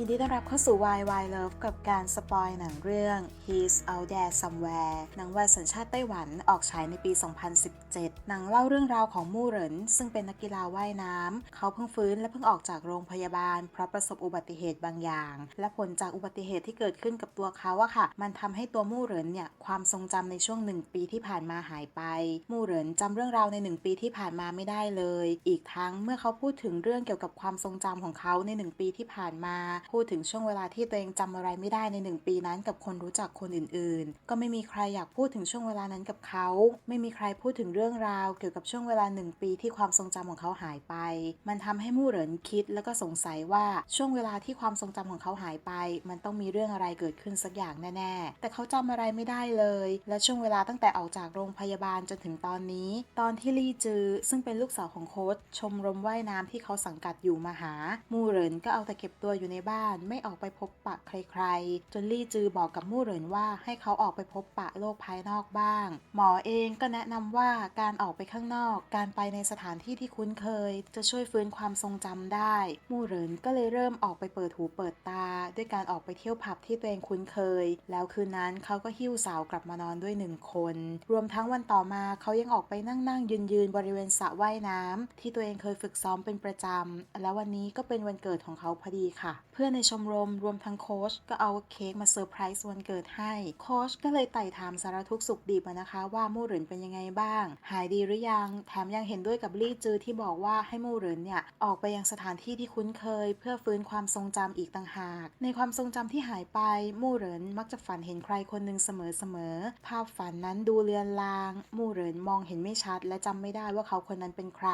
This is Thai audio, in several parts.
ยินดีต้อนรับเข้าสู่ Why Why Love กับการสปอยหนังเรื่อง He's Out There Somewhere หนังวายสัญชาติไต้หวันออกฉายในปี 2017 หนังเล่าเรื่องราวของมู่เหริน ซึ่งเป็นนักกีฬาว่ายน้ำ เขาเพิ่งฟื้นและเพิ่งออกจากโรงพยาบาล เพราะประสบอุบัติเหตุบางอย่าง และผลจากอุบัติเหตุที่เกิดขึ้นกับตัวเขาอะค่ะ มันทำให้ตัวมู่เหรินเนี่ยความทรงจำในช่วงหนึ่งปีที่ผ่านมาหายไป มู่เหรินจำเรื่องราวในหนึ่งปีที่ผ่านมาไม่ได้เลย อีกทั้งเมื่อเขาพูดถึงเรื่องเกี่ยวกับความทรงจำของเขาในหนึ่งปีที่ผ่านมาพูดถึงช่วงเวลาที่ตัวเองจำอะไรไม่ได้ในหนึ่งปีนั้นกับคนรู้จักคนอื่นๆ ก็ไม่มีใครอยากพูดถึงช่วงเวลานั้นกับเขา ไม่มีใครพูดถึงเรื่องราว เกี่ยวกับช่วงเวลาหนึ่งปีที่ความทรงจำของเขาหายไป มันทำให้มู่เหรินคิดแล้วก็สงสัยว่าช่วงเวลาที่ความทรงจำของเขาหายไป มันต้องมีเรื่องอะไรเกิดขึ้นสักอย่างแน่ๆ แต่เขาจำอะไรไม่ได้เลย และช่วงเวลาตั้งแต่ออกจากโรงพยาบาลจนถึงตอนนี้ ตอนที่ลี่จือ ซึ่งเป็นลูกสาวของโค้ชชมรมว่ายน้ำที่เขาสังกัดอยู่มาหา มู่เหรินก็เอาแต่เก็บตัวอยู่ในบ้านไม่ออกไปพบปะใครๆ จนลี่จือบอกกับมู่เหรินว่าให้เขาออกไปพบปะโลกภายนอกบ้าง หมอเองก็แนะนำว่าการออกไปข้างนอก การไปในสถานที่ที่คุ้นเคย จะช่วยฟื้นความทรงจำได้ มู่เหรินก็เลยเริ่มออกไปเปิดหูเปิดตา ด้วยการออกไปเที่ยวผับที่ตัวเองคุ้นเคย แล้วคืนนั้นเขาก็หิ้วสาวกลับมานอนด้วยหนึ่งคน รวมทั้งวันต่อมาเขายังออกไปนั่งนั่งยืนยืนบริเวณสระว่ายน้ำที่ตัวเองเคยฝึกซ้อมเป็นประจำแล้ววันนี้ก็เป็นวันเกิดของเขาพอดีค่ะพื่อนในชมรมรวมทั้งโค้ชก็เอาเค้กมาเซอร์ไพรส์วันเกิดให้โค้ชก็เลยไต่ถามสารทุกข์สุขดีมานะคะ ว่ามู่เหรินเป็นยังไงบ้าง หายดีหรือยังแถมยังเห็นด้วยกับลี่จือที่บอกว่าให้มู่เหรินเนี่ยออกไปยังสถานที่ที่คุ้นเคย เพื่อฟื้นความทรงจำอีกต่างหาก ในความทรงจำที่หายไปมู่เหรินมักจะฝันเห็นใครคนหนึ่งเสมอๆภาพฝันนั้นดูเลือนลาง มู่เหรินมองเห็นไม่ชัด และจำไม่ได้ว่าเขาคนนั้นเป็นใคร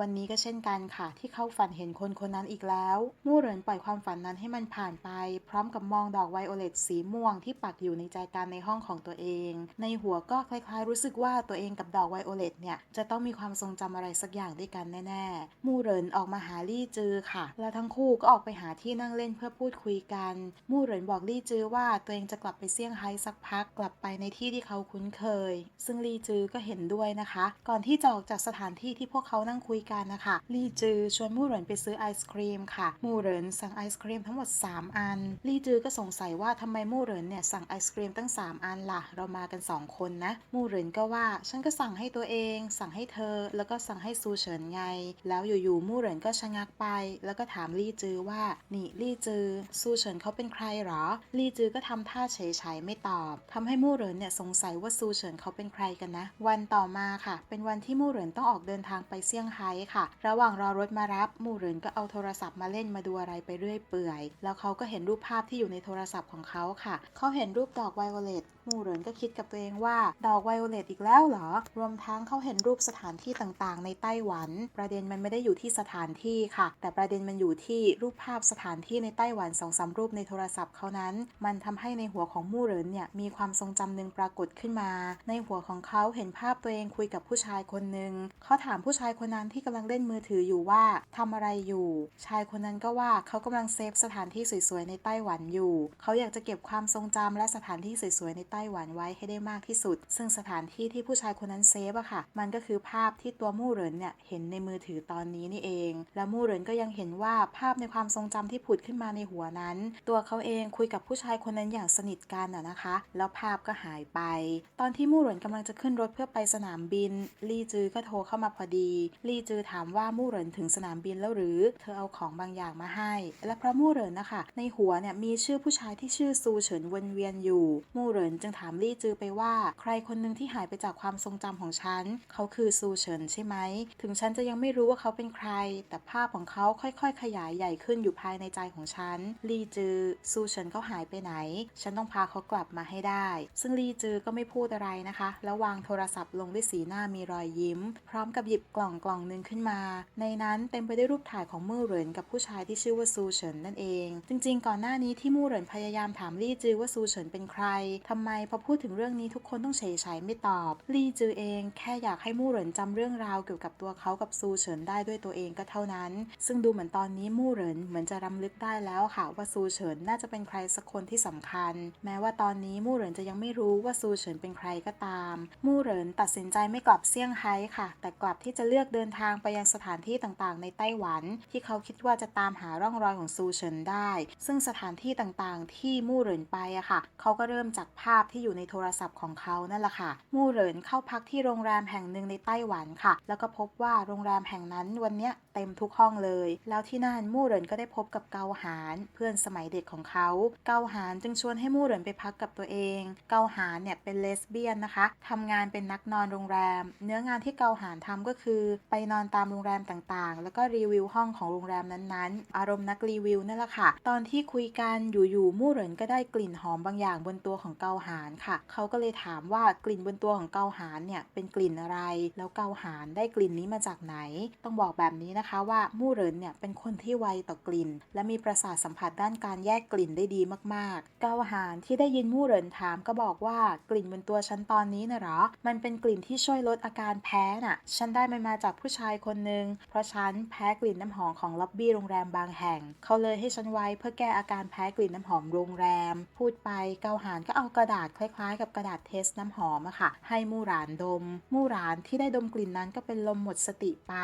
วันนี้ก็เช่นกันค่ะ ที่เขาฝันเห็นคนคนนั้นอีกแล้ว มู่เหรินปล่อยความฝันนั้นให้มันผ่านไป พร้อมกับมองดอกไวโอเลตสีม่วงที่ปักอยู่ในใจกลางในห้องของตัวเอง ในหัวก็คล้ายๆ รู้สึกว่าตัวเองกับดอกไวโอเลตเนี่ย จะต้องมีความทรงจำอะไรสักอย่างด้วยกันแน่ๆ มูเรินออกมาหาลี่จือค่ะ แล้วทั้งคู่ก็ออกไปหาที่นั่งเล่นเพื่อพูดคุยกัน มูเรินบอกลี่จือว่าตัวเองจะกลับไปเซี่ยงไฮ้สักพักกลับไปในที่ที่เขาคุ้นเคย ซึ่งลี่จือก็เห็นด้วยนะคะ ก่อนที่จะออกจากสถานที่ที่พวกเขานั่งคุยกันนะคะลี่จือชวนมูเรินไปซื้อไอศครีมค่ะ มูเรินสั่งไอศครีมทั้งหมด 3 อัน ลี่จือก็สงสัยว่าทำไมมู่เหรินเนี่ยสั่งไอศครีมตั้ง 3 อันล่ะ เรามากัน 2 คนนะ มู่เหรินก็ว่าฉันก็สั่งให้ตัวเอง สั่งให้เธอ แล้วก็สั่งให้ซูเฉินไง แล้วอยู่ๆมู่เหรินก็ชะงักไป แล้วก็ถามลี่จือว่า นี่ลี่จือซูเฉินเขาเป็นใครหรอ ลี่จือก็ทำท่าเฉยๆไม่ตอบทำให้มู่เหรินเนี่ยสงสัยว่าซูเฉินเขาเป็นใครกันนะ วันต่อมาค่ะ เป็นวันที่มู่เหรินต้องออกเดินทางไปเซี่ยงไฮ้ค่ะ ระหว่างรอรถมารับมู่เหรินก็เอาโทรศัพท์มาเล่นมาดูอะไรไปเรื่อยเปื่อยแล้วเขาก็เห็นรูปภาพที่อยู่ในโทรศัพท์ของเขาค่ะ เขาเห็นรูปดอกไวโอเลต มู่เหรินก็คิดกับตัวเองว่าดอกไวโอเลตอีกแล้วเหรอ รวมทั้งเขาเห็นรูปสถานที่ต่างๆ ในไต้หวัน ประเด็นมันไม่ได้อยู่ที่สถานที่ค่ะ แต่ประเด็นมันอยู่ที่รูปภาพสถานที่ในไต้หวันสองสามรูปในโทรศัพท์เขานั้น มันทำให้ในหัวของมู่เหรินเนี่ยมีความทรงจำหนึ่งปรากฏขึ้นมา ในหัวของเขาเห็นภาพตัวเองคุยกับผู้ชายคนหนึ่งเขาถามผู้ชายคนนั้นที่กำลังเล่นมือถืออยู่ว่าทำอะไรอยู่ ชายคนนั้นก็ว่าเขากำลังเซฟสถานที่สวยๆในไต้หวันอยู่ เขาอยากจะเก็บความทรงจำและสถานที่สวยๆในไต้หวันไว้ให้ได้มากที่สุด ซึ่งสถานที่ที่ผู้ชายคนนั้นเซฟอะค่ะ มันก็คือภาพที่ตัวมู่เหรินเนี่ยเห็นในมือถือตอนนี้นี่เอง และมู่เหรินก็ยังเห็นว่าภาพในความทรงจำที่ผุดขึ้นมาในหัวนั้น ตัวเขาเองคุยกับผู้ชายคนนั้นอย่างสนิทกันอะนะคะ แล้วภาพก็หายไป ตอนที่มู่เหรินกำลังจะขึ้นรถเพื่อไปสนามบิน ลี่จือก็โทรเข้ามาพอดี ลี่จือถามว่ามู่เหรินถึงสนามบินแล้วหรือ เธอเอาของบางอย่างมาให้ และเพราะมู่เหรินนะคะ ในหัวเนี่ยมีชื่อผู้ชายที่ชื่อซูเฉินวนเวียนอยู่ มู่เหรินจึงถามลี่จือไปว่า ใครคนหนึ่งที่หายไปจากความทรงจำของฉัน เขาคือซูเฉินใช่ไหม ถึงฉันจะยังไม่รู้ว่าเขาเป็นใคร แต่ภาพของเขาค่อยๆ ขยายใหญ่ขึ้นอยู่ภายในใจของฉัน ลี่จือซูเฉินเขาหายไปไหน ฉันต้องพาเขากลับมาให้ได้ ซึ่งลี่จือก็ไม่พูดอะไรนะคะ แล้ววางโทรศัพท์ลงด้วยสีหน้ามีรอยยิ้ม พร้อมกับหยิบกล่องกล่องหนึ่งขึ้นมา ในนั้นเต็มไปด้วยรูปถ่ายของมู่เหรินกับผู้ชายที่ชื่อว่าซูเฉินนั่นเอง จริง ๆ ก่อนหน้านี้ที่มู่เหรินพยายามถามลี่จือว่าซูเฉินเป็นใครทำไมพอพูดถึงเรื่องนี้ทุกคนต้องเฉยเฉยไม่ตอบ ลี่จือเองแค่อยากให้มู่เหรินจำเรื่องราวเกี่ยวกับตัวเขากับซูเฉินได้ด้วยตัวเองก็เท่านั้น ซึ่งดูเหมือนตอนนี้มู่เหรินเหมือนจะรำลึกได้แล้วค่ะว่าซูเฉินน่าจะเป็นใครสักคนที่สำคัญ แม้ว่าตอนนี้มู่เหรินจะยังไม่รู้ว่าซูเฉินเป็นใครก็ตาม มู่เหรินตัดสินใจไม่กลับเซี่ยงไฮ้ค่ะ แต่กลับที่จะเลือกเดินทางไปยังสถานที่ต่างๆ ในไต้หวัน ที่เขาคิดว่าจะตามหาร่องรอยของซูเฉินได้ ซึ่งสถานที่ต่างๆ ที่มู่เหรินไปอะค่ะ เขาก็เริ่มจากภาพที่อยู่ในโทรศัพท์ของเขานั่นแหละค่ะ มู่เหรินเข้าพักที่โรงแรมแห่งหนึ่งในไต้หวันค่ะ แล้วก็พบว่าโรงแรมแห่งนั้นวันนี้เต็มทุกห้องเลย แล้วที่นั่นมู่เหรินก็ได้พบกับเกาหานเพื่อนสมัยเด็กของเขา เกาหานจึงชวนให้มู่เหรินไปพักกับตัวเอง เกาหานเนี่ยเป็นเลสเบี้ยนนะคะทำงานเป็นนักนอนโรงแรม เนื้องานที่เกาหานทำก็คือ ไปนอนตามโรงแรมต่างๆ แล้วก็รีวิวห้องของโรงแรมนั้นๆ อารมณ์นักรีวิวนั่นแหละค่ะ ตอนที่คุยกันอยู่ๆมู่เหรินก็ได้กลิ่นหอมบางอย่างบนตัวของเกาหานค่ะ เขาก็เลยถามว่ากลิ่นบนตัวของเกาหานเนี่ยเป็นกลิ่นอะไร แล้วเกาหานได้กลิ่นนี้มาจากไหน ต้องบอกแบบนี้นะคะว่ามู่เหรินเนี่ยเป็นคนที่ไวต่อกลิ่น และมีประสาทสัมผัสด้านการแยกกลิ่นได้ดีมากๆ เกาหานที่ได้ยินมู่เหรินถามก็บอกว่ากลิ่นบนตัวฉันตอนนี้นะหรอ มันเป็นกลิ่นที่ช่วยลดอาการแพ้น่ะ ฉันได้มันมาจากผู้ชายคนหนึ่งเพราะฉันแพ้กลิ่นน้ำหอมของล็อบบี้โรงแรมบางแห่ง เขาเลยให้ฉันไว้เพื่อแก้อาการแพ้กลิ่นน้ำหอมโรงแรม พูดไปเกาหานก็เอากระดาษคล้ายๆ กับกระดาษเทสน้ำหอมอะค่ะ ให้มู่หลานดม มู่หลานที่ได้ดมกลิ่นนั้นก็เป็นลมหมดสติไป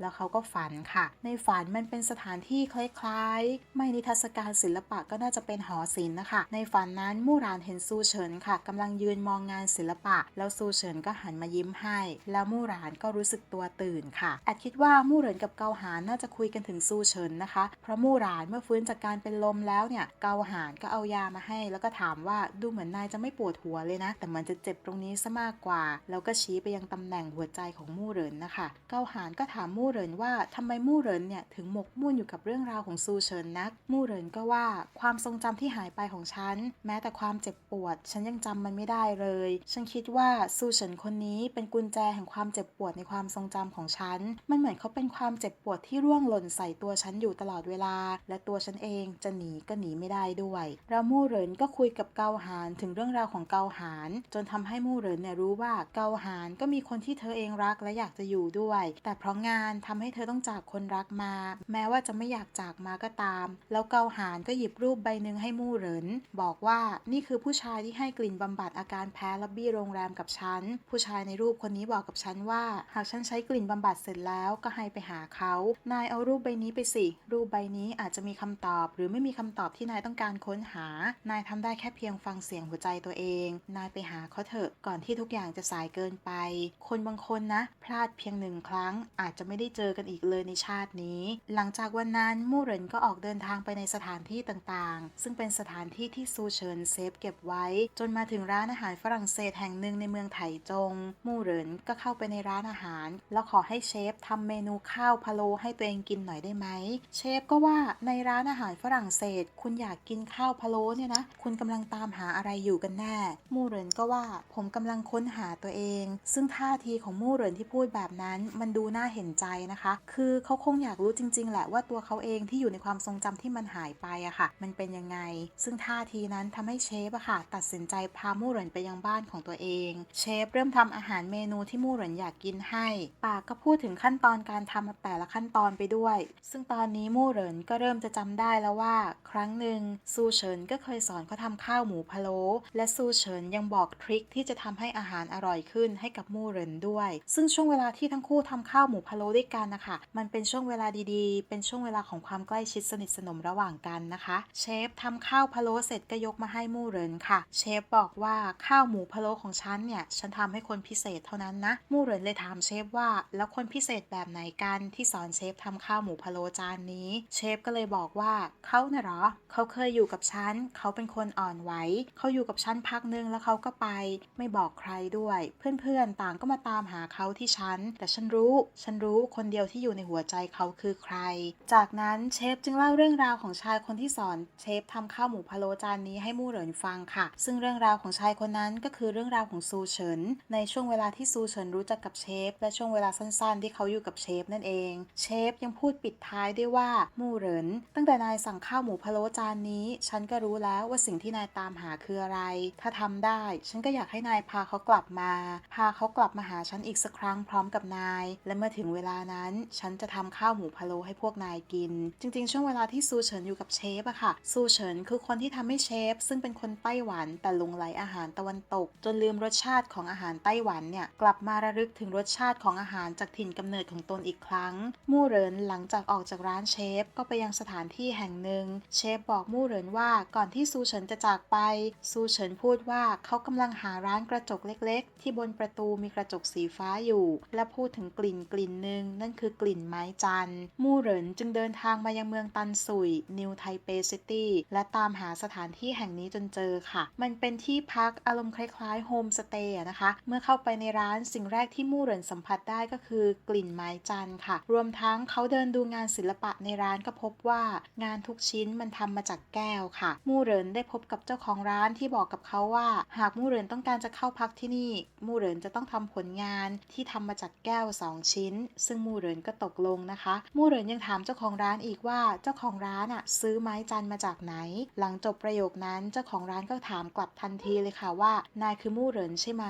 แล้วเขาก็ฝันค่ะ ในฝันมันเป็นสถานที่คล้ายๆ ไม่นิทรรศการศิลปะก็น่าจะเป็นหอศิลป์นะคะ ในฝันนั้นมู่หลานเห็นซูเฉินค่ะกำลังยืนมองงานศิลปะ แล้วซูเฉินก็หันมายิ้มให้ แล้วมู่หลานก็รู้สึกตัวตื่นค่ะแอดคิดว่ามู่เหรินกับเกาหานน่าจะคุยกันถึงซูเฉินนะคะ เพราะมู่หลานเมื่อฟื้นจากการเป็นลมแล้วเนี่ยเกาหานก็เอายามาให้ แล้วก็ถามว่าดูเหมือนนายจะไม่ปวดหัวเลยนะ แต่มันจะเจ็บตรงนี้ซะมากกว่า แล้วก็ชี้ไปยังตำแหน่งหัวใจของมู่เหรินนะคะ เกาหานก็ถามมู่เหรินว่าทำไมมู่เหรินเนี่ยถึงหมกมุ่นอยู่กับเรื่องราวของซูเฉินนัก มู่เหรินก็ว่าความทรงจำที่หายไปของฉัน แม้แต่ความเจ็บปวด ฉันยังจำมันไม่ได้เลย ฉันคิดว่าซูเฉินคนนี้เป็นกุญแจแห่งความเจ็บปวดในความทรงจำของฉัน มันเหมือนเขาเป็นความเจ็บปวดที่ร่วงหล่นใส่ตัวฉันอยู่ตลอดเวลา และตัวฉันเองจะหนีก็หนีไม่ได้ด้วยแล้วมู่เหรินก็คุยกับเกาหานถึงเรื่องราวของเกาหาน จนทำให้มู่เหรินเนี่ยรู้ว่าเกาหานก็มีคนที่เธอเองรักและอยากจะอยู่ด้วย แต่เพราะงานทำให้เธอต้องจากคนรักมา แม้ว่าจะไม่อยากจากมาก็ตาม แล้วเกาหานก็หยิบรูปใบหนึ่งให้มู่เหริน บอกว่านี่คือผู้ชายที่ให้กลิ่นบำบัดอาการแพ้ล็อบบี้โรงแรมกับฉัน ผู้ชายในรูปคนนี้บอกกับฉันว่า หากฉันใช้กลิ่นบำบัดเสร็จแล้วก็ให้ไปหาเขา นายเอารูปใบนี้ไปสิ รูปใบนี้อาจจะมีคำตอบ หรือไม่มีคำตอบที่นายต้องการค้นหา นายทำได้แค่เพียงฟังเสียงหัวใจตัวเอง นายไปหาเขาเถอะก่อนที่ทุกอย่างจะสายเกินไป คนบางคนนะ พลาดเพียงหนึ่งครั้ง อาจจะไม่ได้เจอกันอีกเลยในชาตินี้ หลังจากวันนั้นมู่เหรินก็ออกเดินทางไปในสถานที่ต่างๆ ซึ่งเป็นสถานที่ที่ซูเฉินเซฟเก็บไว้ จนมาถึงร้านอาหารฝรั่งเศสแห่งหนึ่งในเมืองไถจง มู่เหรินก็เข้าไปในร้านอาหาร แล้วขอให้เชฟทำเมนูข้าวพะโล้ให้ตัวเองกินหน่อยได้ไหม เชฟก็ว่าในร้านอาหารฝรั่งเศส คุณอยากกินข้าวพะโล้เนี่ยนะ คุณกำลังตามหาอะไรอยู่กันแน่ มู่เหรินก็ว่าผมกำลังค้นหาตัวเอง ซึ่งท่าทีของมู่เหรินที่พูดแบบนั้น มันดูน่าเห็นใจนะคะ คือเขาคงอยากรู้จริง ๆ แหละว่าตัวเขาเองที่อยู่ในความทรงจำที่มันหายไปอะค่ะ มันเป็นยังไง ซึ่งท่าทีนั้นทำให้เชฟอะค่ะ ตัดสินใจพามู่เหรินไปยังบ้านของตัวเอง เชฟเริ่มทำอาหารเมนูที่มู่เหรินอยากกินให้ ปากก็พูดถึงขั้นตอนการทำแต่ละขั้นตอนไปด้วย ซึ่งตอนนี้มู่เหรินก็เริ่มจะจำได้แล้วว่า ครั้งหนึ่งซูเฉินก็เคยสอนเขาทำข้าวหมูพะโล้และและซูเฉินยังบอกทริคที่จะทำให้อาหารอร่อยขึ้นให้กับมู่เหรินด้วย ซึ่งช่วงเวลาที่ทั้งคู่ทำข้าวหมูพะโล้ด้วยกันนะคะมันเป็นช่วงเวลาดีๆ เป็นช่วงเวลาของความใกล้ชิดสนิทสนมระหว่างกันนะคะเชฟทำข้าวพะโล้เสร็จก็ยกมาให้มู่เหรินค่ะ เชฟบอกว่าข้าวหมูพะโล้ของฉันเนี่ยฉันทำให้คนพิเศษเท่านั้นนะมู่เหรินเลยถามเชฟว่า แล้วคนพิเศษแบบไหนกันที่สอนเชฟทำข้าวหมูพะโล้จานนี้ เชฟก็เลยบอกว่าเขาเน่ะหรอ เขาเคยอยู่กับฉันเขาเป็นคนอ่อนไหวเขาอยู่กับฉันพักนึงแล้วเขาก็ไป ไม่บอกใครด้วย เพื่อนๆต่างก็มาตามหาเขาที่ฉันแต่ฉันรู้ ฉันรู้คนเดียวที่อยู่ในหัวใจเขาคือใคร จากนั้นเชฟจึงเล่าเรื่องราวของชายคนที่สอนเชฟทำข้าวหมูพะโล้จานนี้ให้มู่เหรินฟังค่ะ ซึ่งเรื่องราวของชายคนนั้นก็คือเรื่องราวของซูเฉิน ในช่วงเวลาที่ซูเฉินรู้จักกับเชฟ และช่วงเวลาสั้นๆ ที่เขาอยู่กับเชฟนั่นเอง เชฟยังพูดปิดท้ายด้วยว่ามู่เหริน ตั้งแต่นายสั่งข้าวหมูพะโล้จานนี้ ฉันก็รู้แล้วว่าสิ่งที่นายตามหาคืออะไรถ้าทำได้ ฉันก็อยากให้นายพาเขากลับมา พาเขากลับมาหาฉันอีกสักครั้งพร้อมกับนาย และเมื่อถึงเวลานั้น ฉันจะทำข้าวหมูพะโล้ให้พวกนายกิน จริง ๆ ช่วงเวลาที่ซูเฉินอยู่กับเชฟอะค่ะ ซูเฉินคือคนที่ทำให้เชฟ ซึ่งเป็นคนไต้หวันแต่ลงไหลอาหารตะวันตก จนลืมรสชาติของอาหารไต้หวันเนี่ยกลับมาระลึกถึงรสชาติของอาหารจากถิ่นกำเนิดของตนอีกครั้ง มู่เหรินหลังจากออกจากร้านเชฟ ก็ไปยังสถานที่แห่งหนึ่ง เชฟบอกมู่เหรินว่าก่อนที่ซูเฉินจะจากไป ซูเฉินพูดว่าเขากำลังหาร้านกระจกเล็ก ๆ ที่บนประตูมีกระจกสีฟ้าอยู่ และพูดถึงกลิ่นกลิ่นหนึ่งนั่นคือกลิ่นไม้จันมู่เหรินจึงเดินทางมายังเมืองตันสุย นิวไทเปซิตี้ และตามหาสถานที่แห่งนี้จนเจอค่ะ มันเป็นที่พักอารมณ์คล้ายๆโฮมสเตย์นะคะ เมื่อเข้าไปในร้านสิ่งแรกที่มู่เหรินสัมผัสได้ก็คือกลิ่นไม้จันค่ะ รวมทั้งเขาเดินดูงานศิลปะในร้านก็พบว่างานทุกชิ้นมันทำมาจากแก้วค่ะ มู่เหรินได้พบกับเจ้าของร้านที่บอกกับเขาว่า หากมู่เหรินต้องการจะเข้าพักที่นี่ มู่เหรินจะต้องทำผลงานที่ทำมาจากแก้ว 2 ชิ้น ซึ่งมู่เหรินก็ตกลงนะคะ มู่เหรินยังถามเจ้าของร้านอีกว่าเจ้าของร้านอะซื้อไม้จันมาจากไหน หลังจบประโยคนั้นเจ้าของร้านก็ถามกลับทันทีเลยค่ะว่า นายคือมู่เหรินใช่ไหม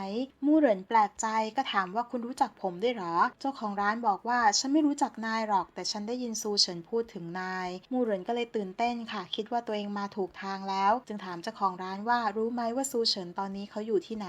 มู่เหรินแปลกใจก็ถามว่าคุณรู้จักผมด้วยหรอ เจ้าของร้านบอกว่าฉันไม่รู้จักนายหรอก แต่ฉันได้ยินซูเฉินพูดถึงนาย มู่เหรินก็เลยตื่นเต้นค่ะ คิดว่าตัวเองมาถูกทางแล้ว จึงถามเจ้าของร้านว่ารู้ไหมว่าซูเฉินตอนนี้เขาอยู่ที่ไหน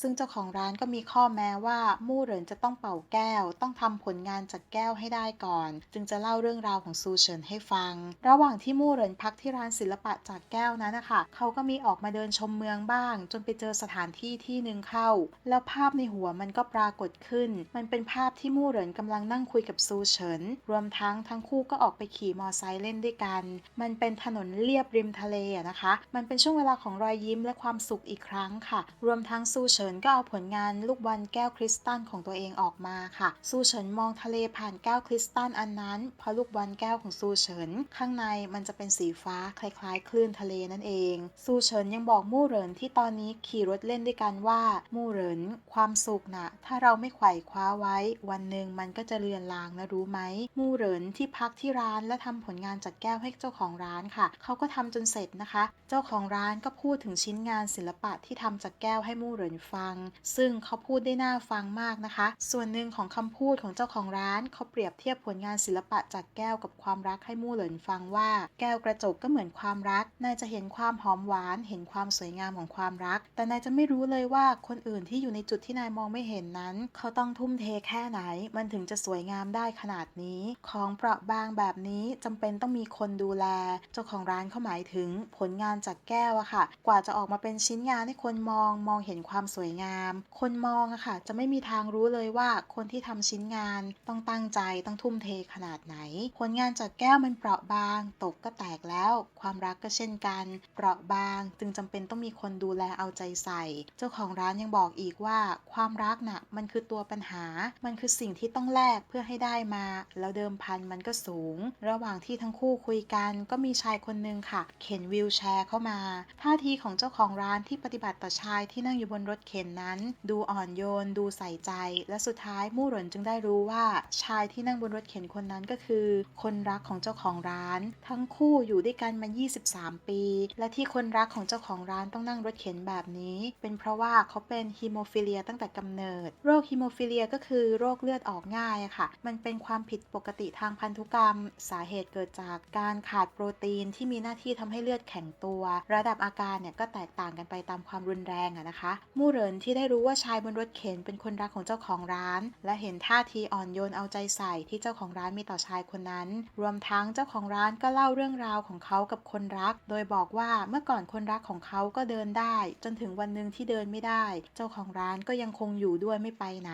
ซึ่งเจ้าของร้านก็มีข้อแม้ว่ามู่เหรินจะต้องเป่าแก้ว ต้องทำผลงานจากแก้วให้ได้ก่อน จึงจะเล่าเรื่องราวของซูเฉินให้ฟัง ระหว่างที่มู่เหรินพักที่ร้านศิลปะจากแก้วนั้นนะคะเขาก็มีออกมาเดินชมเมืองบ้าง จนไปเจอสถานที่ที่หนึ่งเข้า แล้วภาพในหัวมันก็ปรากฏขึ้น มันเป็นภาพที่มู่เหรินกำลังนั่งคุยกับซูเฉิน รวมทั้งทั้งคู่ก็ออกไปขี่มอไซค์เล่นด้วยกัน มันเป็นถนนเลียบริมทะเลนะคะ มันเป็นช่วงเวลาของรอยยิ้มและความสุขอีกครั้งค่ะ รวมทั้งซูเฉินก็เอาผลงานลูกบอลแก้วคริสตัลของตัวเองออกมาค่ะซูเฉินมองทะเลผ่านแก้วคริสตัลอันนั้นเพราะลูกบอลแก้วของซูเฉินข้างในมันจะเป็นสีฟ้าคล้ายๆ คลื่นทะเลนั่นเองซูเฉินยังบอกมู่เหรินที่ตอนนี้ขี่รถเล่นด้วยกันว่ามู่เหรินความสุขน่ะ ถ้าเราไม่ไขว่คว้าไว้ วันหนึ่งมันก็จะเลือนลางนะรู้ไหมมู่เหรินที่พักที่ร้านและทำผลงานจากแก้วให้เจ้าของร้านค่ะ เขาก็ทำจนเสร็จนะคะ เจ้าของร้านก็พูดถึงชิ้นงานงานศิลปะที่ทำจากแก้วให้มู่เหรินฟัง ซึ่งเขาพูดได้น่าฟังมากนะคะ ส่วนหนึ่งของคำพูดของเจ้าของร้านเขาเปรียบเทียบผลงานศิลปะจากแก้วกับความรักให้มู่เหรินฟังว่า แก้วกระจกก็เหมือนความรักนายจะเห็นความหอมหวาน เห็นความสวยงามของความรัก แต่นายจะไม่รู้เลยว่าคนอื่นที่อยู่ในจุดที่นายมองไม่เห็นนั้น เขาต้องทุ่มเทแค่ไหน มันถึงจะสวยงามได้ขนาดนี้ ของเปราะบางแบบนี้จำเป็นต้องมีคนดูแล เจ้าของร้านเขาหมายถึงผลงานจากแก้วอะค่ะ กว่าจะออกมาเป็นชิ้นงานให้คนมองมองเห็นความสวยงาม คนมองอะค่ะ จะไม่มีทางรู้เลยว่าคนที่ทำชิ้นงานต้องตั้งใจต้องทุ่มเทขนาดไหน ผลงานจากแก้วมันเปราะบาง ตกก็แตกแล้ว ความรักก็เช่นกัน เปราะบาง จึงจำเป็นต้องมีคนดูแลเอาใจใส่ เจ้าของร้านยังบอกอีกว่า ความรักน่ะมันคือตัวปัญหา มันคือสิ่งที่ต้องแลกเพื่อให้ได้มา แล้วเดิมพันมันก็สูง ระหว่างที่ทั้งคู่คุยกัน ก็มีชายคนหนึ่งค่ะ เข็นวิวแชร์เข้ามาท่าทีของเจ้าของร้านที่ปฏิบัติต่อชายที่นั่งอยู่บนรถเข็นนั้น ดูอ่อนโยน ดูใส่ใจ และสุดท้ายมู่หรินจึงได้รู้ว่าชายที่นั่งบนรถเข็นคนนั้นก็คือ คนรักของเจ้าของร้าน ทั้งคู่อยู่ด้วยกันมา 23 ปี และที่คนรักของเจ้าของร้านต้องนั่งรถเข็นแบบนี้ เป็นเพราะว่าเขาเป็นฮีโมฟิเลียตั้งแต่กำเนิด โรคฮีโมฟิเลียก็คือโรคเลือดออกง่ายค่ะ มันเป็นความผิดปกติทางพันธุกรรม สาเหตุเกิดจากการขาดโปรตีนที่มีหน้าที่ทำให้เลือดแข็งตัว ระดับอาการเนี่ยก็แตกต่างกันไปตามความรุนแรงอะนะคะมู่เหรินที่ได้รู้ว่าชายบนรถเข็นเป็นคนรักของเจ้าของร้าน และเห็นท่าทีอ่อนโยนเอาใจใส่ที่เจ้าของร้านมีต่อชายคนนั้น รวมทั้งเจ้าของร้านก็เล่าเรื่องราวของเขากับคนรัก โดยบอกว่าเมื่อก่อนคนรักของเขาก็เดินได้ จนถึงวันหนึ่งที่เดินไม่ได้ เจ้าของร้านก็ยังคงอยู่ด้วยไม่ไปไหน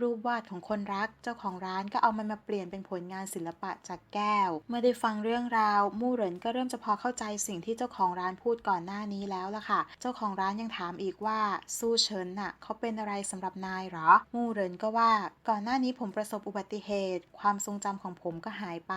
รูปวาดของคนรัก เจ้าของร้านก็เอามันมาเปลี่ยนเป็นผลงานศิลปะจากแก้ว เมื่อได้ฟังเรื่องราวมู่เหรินก็เริ่มจะพอเข้าใจสิ่งที่เจ้าของร้านพูดก่อนหน้านี้แล้วล่ะค่ะเจ้าของร้านยังถามอีกว่าซูเฉินน่ะเขาเป็นอะไรสำหรับนายเหรอ มู่เหรินก็ว่าก่อนหน้านี้ผมประสบอุบัติเหตุ ความทรงจำของผมก็หายไป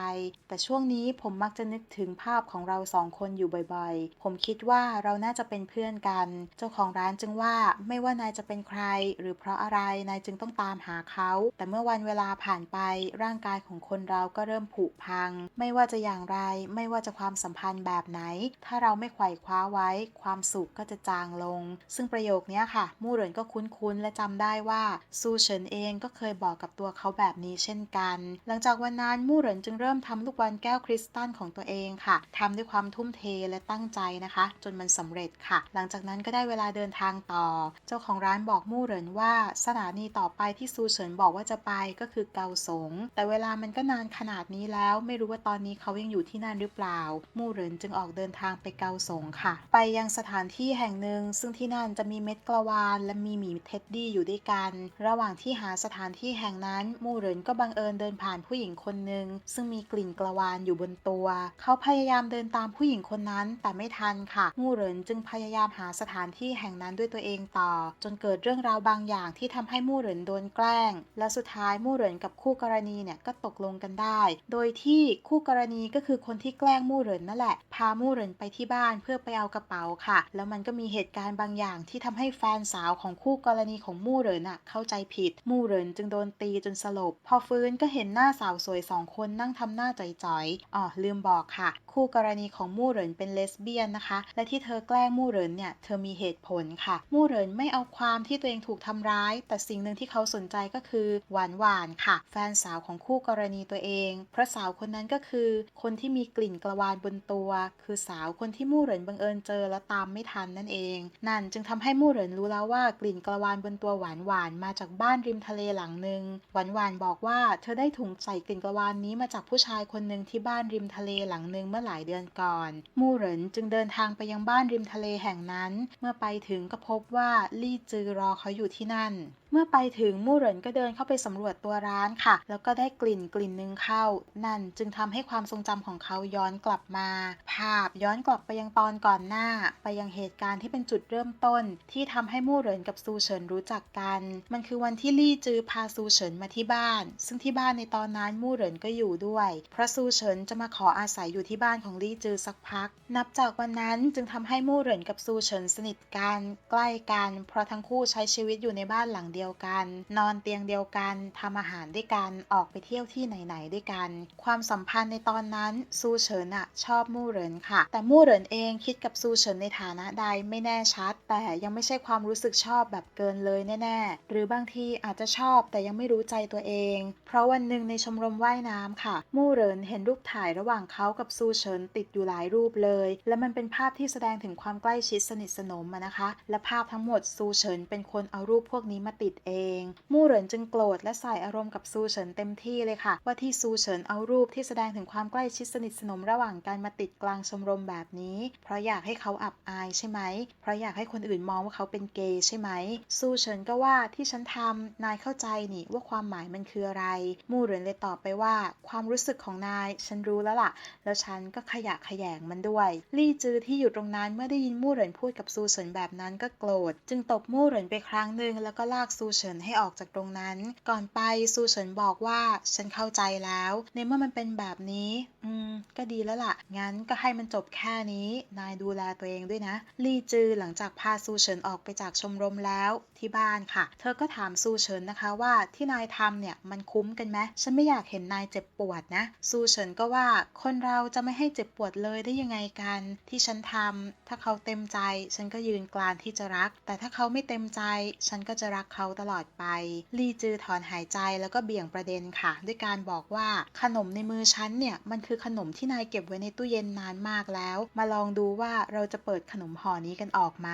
แต่ช่วงนี้ผมมักจะนึกถึงภาพของเราสองคนอยู่บ่อยๆ ผมคิดว่าเราน่าจะเป็นเพื่อนกัน เจ้าของร้านจึงว่าไม่ว่านายจะเป็นใคร หรือเพราะอะไรนายจึงต้องตามหาเขา แต่เมื่อวันเวลาผ่านไปร่างกายของคนเราก็เริ่มผุพัง ไม่ว่าจะอย่างไร ไม่ว่าจะความสัมพันธ์แบบไหน ถ้าเราไม่ไขว่คว้าไว้ ความสุขก็จะจางลง ซึ่งประโยคนี้ค่ะ มู่เหรินก็คุ้นๆ และจำได้ว่าซูเฉินเองก็เคยบอกกับตัวเขาแบบนี้เช่นกัน หลังจากวันนั้นมู่เหรินจึงเริ่มทำลูกบอลแก้วคริสตัลของตัวเองค่ะทำด้วยความทุ่มเทและตั้งใจนะคะ จนมันสำเร็จค่ะ หลังจากนั้นก็ได้เวลาเดินทางต่อ เจ้าของร้านบอกมู่เหรินว่าสถานีต่อไปที่ซูเฉินบอกว่าจะไปก็คือเกาสง แต่เวลามันก็นานขนาดนี้แล้ว ไม่รู้ว่าตอนนี้เขายังอยู่ที่นั่นหรือเปล่า มู่เหรินจึงออกเดินทางไปเกาสงค่ะ ไปยังสถานที่ที่แห่งหนึ่ง ซึ่งที่นั่นจะมีเม็ดกระวานและมีหมีเท็ดดี้อยู่ด้วยกัน ระหว่างที่หาสถานที่แห่งนั้นมู่เหรินก็บังเอิญเดินผ่านผู้หญิงคนหนึ่งซึ่งมีกลิ่นกระวานอยู่บนตัว เขาพยายามเดินตามผู้หญิงคนนั้นแต่ไม่ทันค่ะ มู่เหรินจึงพยายามหาสถานที่แห่งนั้นด้วยตัวเองต่อ จนเกิดเรื่องราวบางอย่างที่ทำให้มู่เหรินโดนแกล้ง และสุดท้ายมู่เหรินกับคู่กรณีเนี่ยก็ตกลงกันได้ โดยที่คู่กรณีก็คือคนที่แกล้งมู่เหรินนั่นแหละ พามู่เหรินไปที่บ้านเพื่อไปเอากระเป๋าค่ะ แล้วมันก็มีเหตุการณ์บางอย่างที่ทำให้แฟนสาวของคู่กรณีของมู่เหรินอะเข้าใจผิด มู่เหรินจึงโดนตีจนสลบ พอฟื้นก็เห็นหน้าสาวสวยสองคนนั่งทำหน้าจ่อยๆอ๋อลืมบอกค่ะ คู่กรณีของมู่เหรินเป็นเลสเบี้ยนนะคะ และที่เธอแกล้งมู่เหรินเนี่ยเธอมีเหตุผลค่ะ มู่เหรินไม่เอาความที่ตัวเองถูกทำร้าย แต่สิ่งหนึ่งที่เขาสนใจก็คือหวานหวานค่ะ แฟนสาวของคู่กรณีตัวเองเพราะสาวคนนั้นก็คือ คนที่มีกลิ่นกระวานบนตัว คือสาวคนที่มู่เหรินบังเอิญเจอและตามไม่ทันนั่นเอง นั่นจึงทำให้มู่เหรินรู้แล้วว่ากลิ่นกระวานบนตัวหวานหวานมาจากบ้านริมทะเลหลังหนึ่งหวานหวานบอกว่าเธอได้ถุงใส่กลิ่นกระวานนี้มาจากผู้ชายคนหนึ่งที่บ้านริมทะเลหลังหนึ่งเมื่อหลายเดือนก่อน มู่เหรินจึงเดินทางไปยังบ้านริมทะเลแห่งนั้น เมื่อไปถึงก็พบว่าลี่จือรอเขาอยู่ที่นั่น เมื่อไปถึงมู่เหรินก็เดินเข้าไปสำรวจตัวร้านค่ะ แล้วก็ได้กลิ่นกลิ่นหนึ่งเข้า นั่นจึงทำให้ความทรงจำของเขาย้อนกลับมา ภาพย้อนกลับไปยังตอนก่อนหน้า ไปยังเหตุการณ์ที่เป็นจุดเริ่มต้น ที่ทำให้มู่เหรินกับซูเฉินรู้จักกัน มันคือวันที่ลี่จือพาซูเฉินมาที่บ้าน ซึ่งที่บ้านในตอนนั้นมู่เหรินก็อยู่ด้วยเพราะซูเฉินจะมาขออาศัยอยู่ที่บ้านของลี่จือสักพัก นับจากวันนั้นจึงทำให้มู่เหรินกับซูเฉินสนิทกัน ใกล้กัน เพราะทั้งคู่ใช้ชีวิตอยู่ในบ้านหลังเดียวกัน นอนเตียงเดียวกันทำอาหารด้วยกันออกไปเที่ยวที่ไหนๆด้วยกัน ความสัมพันธ์ในตอนนั้นซูเฉินอะชอบมู่เหรินค่ะ แต่มู่เหรินเองคิดกับซูเฉินในฐานะใดไม่แน่ชัด แต่ยังไม่ใช่ความรู้สึกชอบแบบเกินเลยแน่ๆ หรือบางทีอาจจะชอบแต่ยังไม่รู้ใจตัวเอง เพราะวันหนึ่งในชมรมว่ายน้ำค่ะ มู่เหรินเห็นรูปถ่ายระหว่างเขากับซูเฉินติดอยู่หลายรูปเลย และมันเป็นภาพที่แสดงถึงความใกล้ชิดสนิทสนมนะคะ และภาพทั้งหมดซูเฉินเป็นคนเอารูปพวกนี้มาติดเอง มู่เหรินจึงโกรธและใส่อารมณ์กับซูเฉินเต็มที่เลยค่ะ ว่าที่ซูเฉินเอารูปที่แสดงถึงความใกล้ชิดสนิทสนมระหว่างกันมาติดกลางชมรมแบบนี้ เพราะอยากให้เขาอับอายใช่ไหม เพราะอยากให้คนอื่นมองว่าเขาเป็นเกย์ใช่ไหม ซูเฉินก็ว่าที่ฉันทำนายเข้าใจนี่ว่าความหมายมันคืออะไร มู่เหรินเลยตอบไปว่า ความรู้สึกของนาย ฉันรู้แล้วล่ะ แล้วฉันก็ขยะขยงมันด้วย ลี่จือที่อยู่ตรงนั้นเมื่อได้ยินมู่เหรินพูดกับซูเฉินแบบนั้นก็โกรธ จึงตบมู่เหรินไปครั้งหนึ่งแล้วก็ลากซูเฉินให้ออกจากตรงนั้น ก่อนไปซูเฉินบอกว่าฉันเข้าใจแล้ว ในเมื่อมันเป็นแบบนี้ อืม ก็ดีแล้วล่ะ งั้นก็ให้มันจบแค่นี้ นายดูแลตัวเองด้วยนะลี่จือหลังจากพาซูเฉินออกไปจากชมรมแล้วที่บ้านค่ะ เธอก็ถามซูเฉินนะคะว่าที่นายทำเนี่ยมันคุ้มกันไหมฉันไม่อยากเห็นนายเจ็บปวดนะ ซูเฉินก็ว่าคนเราจะไม่ให้เจ็บปวดเลยได้ยังไงกัน ที่ฉันทำถ้าเขาเต็มใจ ฉันก็ยืนกลานที่จะรัก แต่ถ้าเขาไม่เต็มใจ ฉันก็จะรักเขาตลอดไป ลี่จือถอนหายใจแล้วก็เบี่ยงประเด็นค่ะ ด้วยการบอกว่าขนมในมือฉันเนี่ย มันคือขนมที่นายเก็บไว้ในตู้เย็นนานมากแล้ว มาลองดูว่าเราจะเปิดขนมห่อนี้กันออกไหม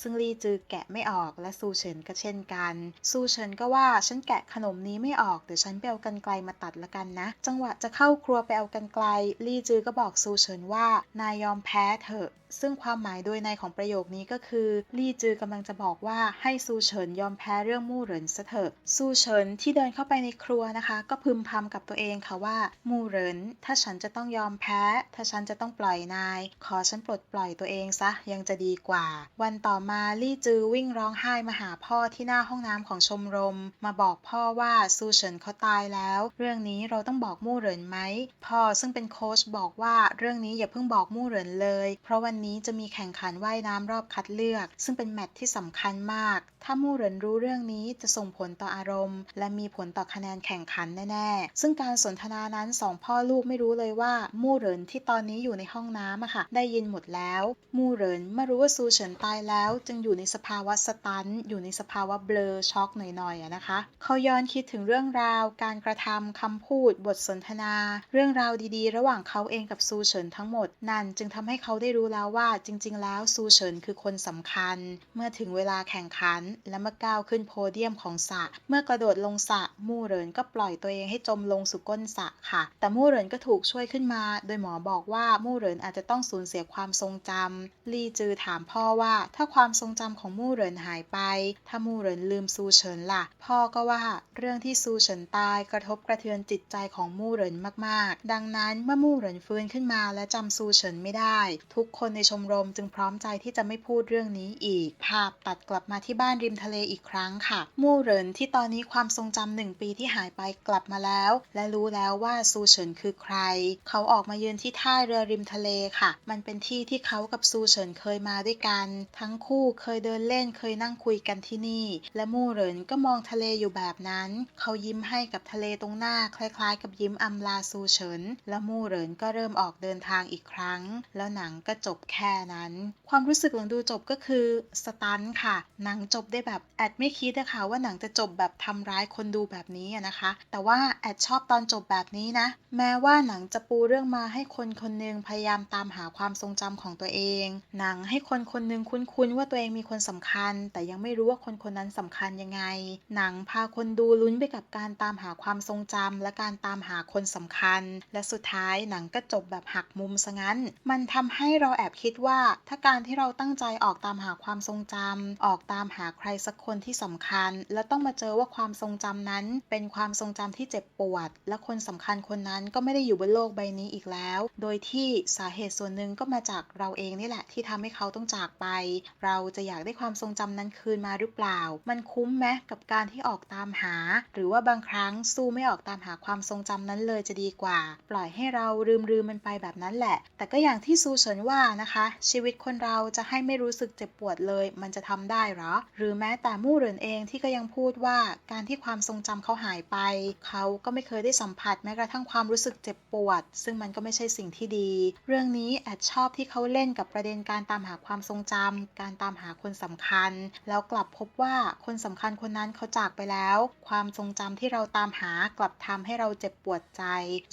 ซึ่งลี่จือแกะไม่ออกและซูเฉินก็เช่นกัน ซูเฉินก็ว่าฉันแกะขนมนี้ไม่ออกเดี๋ยวฉันไปเอากันไกลมาตัดละกันนะ จังหวะจะเข้าครัวไปเอากันไกล ลี่จือก็บอกซูเฉินว่านายยอมแพ้เถอะ ซึ่งความหมายโดยในของประโยคนี้ก็คือลี่จือกำลังจะบอกว่าให้ซูเฉินยอมแพ้เรื่องมู่เหรินซะเถอะซูเฉินที่เดินเข้าไปในครัวนะคะ ก็พึมพำกับตัวเองค่ะว่ามู่เหรินถ้าฉันจะต้องยอมแพ้ ถ้าฉันจะต้องปล่อยนาย ขอฉันปลดปล่อยตัวเองซะยังจะดีกว่า วันต่อมาลี่จือวิ่งร้องไห้มาหาพ่อที่หน้าห้องน้ำของชมรม มาบอกพ่อว่าซูเฉินเขาตายแล้ว เรื่องนี้เราต้องบอกมู่เหรินไหมพ่อซึ่งเป็นโค้ชบอกว่าเรื่องนี้อย่าเพิ่งบอกมู่เหรินเลย เพราะวันนี้จะมีแข่งขันว่ายน้ำรอบคัดเลือก ซึ่งเป็นแมตช์ที่สำคัญมาก ถ้ามู่เหรินรู้เรื่องนี้จะส่งผลต่ออารมณ์ และมีผลต่อคะแนนแข่งขันแน่ๆ ซึ่งการสนทนานั้นสองพ่อลูกไม่รู้เลยว่ามู่เหรินที่ตอนนี้อยู่ในห้องน้ำอะค่ะ ได้ยินหมดแล้ว มู่เหรินเมื่อรู้ว่าซูเฉินตายแล้ว จึงอยู่ในสภาวะสตันอยู่ในสภาวะเบลอช็อกหน่อยๆอะนะคะ เขาย้อนคิดถึงเรื่องราว การกระทำคำพูด บทสนทนา เรื่องราวดีๆ ระหว่างเขาเองกับซูเฉินทั้งหมดนั่นจึงทำให้เขาได้รู้แล้วว่าจริงๆ แล้วซูเฉินคือคนสำคัญ เมื่อถึงเวลาแข่งขัน และเมื่อก้าวขึ้นโพเดียมของสะ เมื่อกระโดดลงสะมู่เหรินก็ปล่อยตัวเองให้จมลงสู่ก้นสะค่ะ แต่มู่เหรินก็ถูกช่วยขึ้นมา โดยหมอบอกว่ามู่เหรินอาจจะต้องสูญเสียความทรงจำลี่จือถามพ่อว่าถ้าความทรงจำของมู่เหรินหายไป ถ้ามู่เหรินลืมซูเฉินล่ะ พ่อก็ว่าเรื่องที่ซูเฉินตายกระทบกระเทือนจิตใจของมู่เหรินมากๆ ดังนั้นเมื่อมู่เหรินฟื้นขึ้นมาและจำซูเฉินไม่ได้ ทุกคนในชมรมจึงพร้อมใจที่จะไม่พูดเรื่องนี้อีก ภาพตัดกลับมาที่บ้านริมทะเลอีกครั้งค่ะ มู่เหรินที่ตอนนี้ความทรงจำหนึ่งปีที่หายไปกลับมาแล้ว และรู้แล้วว่าซูเฉินคือใคร เขาออกมายืนที่ท่าเรือริมทะเลค่ะ มันเป็นที่ที่เขากับซูเฉินเคยมาด้วยกัน ทั้งคู่เคยเดินเล่นเคยนั่งคุยกันที่นี่ และมู่เหรินก็มองทะเลอยู่แบบนั้น เขายิ้มให้กับทะเลตรงหน้าคล้ายๆ กับยิ้มอำลาซูเฉิน และมู่เหรินก็เริ่มออกเดินทางอีกครั้ง แล้วหนังก็จบแค่นั้น ความรู้สึกหลังดูจบก็คือสตันค่ะ หนังจบได้แบบแอดไม่คิดนะคะว่าหนังจะจบแบบทำร้ายคนดูแบบนี้นะคะ แต่ว่าแอดชอบตอนจบแบบนี้นะ แม้ว่าหนังจะปูเรื่องมาให้คนคนหนึ่งพยายามตามหาความทรงจำของตัวเอง หนังให้คนคนหนึ่งคุ้นๆว่าตัวเองมีคนสำคัญ แต่ยังไม่รู้ว่าคนคนนั้นสำคัญยังไง หนังพาคนดูลุ้นไปกับการตามหาความทรงจำและการตามหาคนสำคัญ และสุดท้ายหนังก็จบแบบหักมุมซะงั้น มันทำให้เราแอบคิดว่า ถ้าการที่เราตั้งใจออกตามหาความทรงจำออกตามหาใครสักคนที่สำคัญ แล้วต้องมาเจอว่าความทรงจำนั้น เป็นความทรงจำที่เจ็บปวด และคนสำคัญคนนั้นก็ไม่ได้อยู่บนโลกใบนี้อีกแล้ว โดยที่สาเหตุส่วนหนึ่งก็มาจากเราเองนี่แหละ ที่ทำให้เขาต้องจากไป เราจะอยากได้ความทรงจำนั้นคืนมาหรือเปล่า มันคุ้มไหมกับการที่ออกตามหา หรือว่าบางครั้งสู้ไม่ออกตามหาความทรงจำนั้นเลยจะดีกว่า ปล่อยให้เราลืมลืมมันไปแบบนั้นแหละ แต่ก็อย่างที่ซูเฉินว่านะคะ ชีวิตคนเราจะให้ไม่รู้สึกเจ็บปวดเลย มันจะทำได้หรอ หรือแม้แต่มู่เหรินเองที่ก็ยังพูดว่าการที่ความทรงจำเขาหายไป เขาก็ไม่เคยได้สัมผัสแม้กระทั่งความรู้สึกเจ็บปวด ซึ่งมันก็ไม่ใช่สิ่งที่ดี เรื่องนี้แอดชอบที่เขาเล่นกับประเด็นการตามหาความทรงจำการตามหาคนสำคัญ แล้วกลับพบว่าคนสำคัญคนนั้นเขาจากไปแล้ว ความทรงจำที่เราตามหากลับทำให้เราเจ็บปวดใจ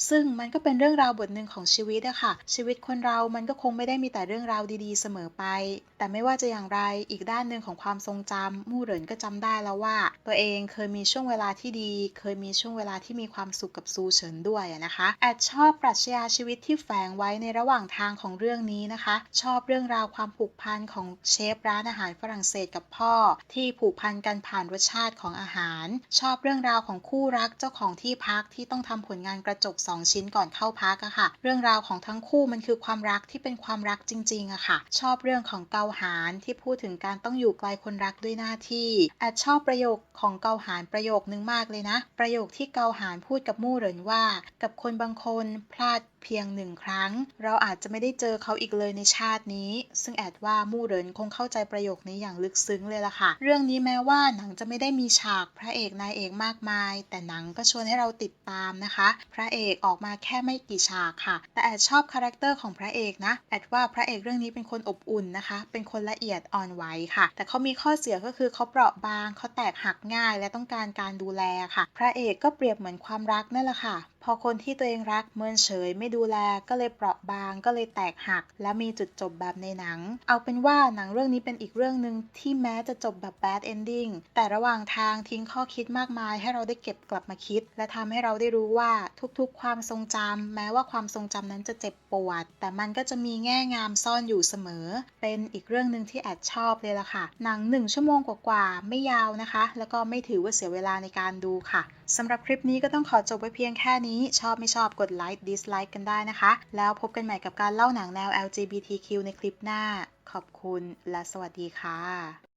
ซึ่งมันก็เป็นเรื่องราวบทหนึ่งของชีวิตอะค่ะ ชีวิตคนเรามันก็คงไม่ได้มีแต่แต่เรื่องราวดีๆเสมอไป แต่ไม่ว่าจะอย่างไรอีกด้านหนึ่งของความทรงจำมู่เหรินก็จำได้แล้วว่า ตัวเองเคยมีช่วงเวลาที่ดี เคยมีช่วงเวลาที่มีความสุขกับซูเฉินด้วยนะคะแอดชอบปรัชญาชีวิตที่แฝงไว้ในระหว่างทางของเรื่องนี้นะคะ ชอบเรื่องราวความผูกพันของเชฟร้านอาหารฝรั่งเศสกับพ่อ ที่ผูกพันกันผ่านรสชาติของอาหาร ชอบเรื่องราวของคู่รักเจ้าของที่พักที่ต้องทำผลงานกระจก 2 ชิ้นก่อนเข้าพักอะค่ะ เรื่องราวของทั้งคู่มันคือความรักที่เป็นความรักจริงๆอะค่ะ ชอบเรื่องของเกาหารที่พูดถึงการต้องอยู่ไกลคนรักด้วยหน้าที่แอดชอบประโยคของเกาหารประโยคนึงมากเลยนะ ประโยคที่เกาหารพูดกับมู่เหรินว่า กับคนบางคนพลาด เพียงหนึ่งครั้ง เราอาจจะไม่ได้เจอเขาอีกเลยในชาตินี้ ซึ่งแอดว่ามู่เหรินคงเข้าใจประโยคนี้อย่างลึกซึ้งเลยล่ะค่ะ เรื่องนี้แม้ว่าหนังจะไม่ได้มีฉากพระเอกนายเอกมากมาย แต่หนังก็ชวนให้เราติดตามนะคะ พระเอกออกมาแค่ไม่กี่ฉากค่ะ แต่แอดชอบคาแรคเตอร์ของพระเอกนะแอดว่าพระเอกเรื่องนี้เป็นคนอบอุ่นนะคะ เป็นคนละเอียดอ่อนไหวค่ะ แต่เขามีข้อเสียก็คือเขาเปราะบางเขาแตกหักง่าย และต้องการการดูแลค่ะ พระเอกก็เปรียบเหมือนความรักนั่นแหละค่ะพอคนที่ตัวเองรักเมินเฉยไม่ดูแลก็เลยเปราะบางก็เลยแตกหัก และมีจุดจบแบบในหนัง เอาเป็นว่าหนังเรื่องนี้เป็นอีกเรื่องหนึ่งที่แม้จะจบแบบ bad ending แต่ระหว่างทางทิ้งข้อคิดมากมาย ให้เราได้เก็บกลับมาคิด และทำให้เราได้รู้ว่าทุกๆ ความทรงจำแม้ว่าความทรงจำนั้นจะเจ็บปวด แต่มันก็จะมีแง่งามซ่อนอยู่เสมอ เป็นอีกเรื่องหนึ่งที่แอดชอบเลยล่ะค่ะ หนังหนึ่งชั่วโมงกว่าๆไม่ยาวนะคะ แล้วก็ไม่ถือว่าเสียเวลาในการดูค่ะ สำหรับคลิปนี้ก็ต้องขอจบไว้เพียงแค่นี้ ชอบไม่ชอบกดไลค์ดิสไลค์กันได้นะคะ แล้วพบกันใหม่กับการเล่าหนังแนว LGBTQ ในคลิปหน้า ขอบคุณและสวัสดีค่ะ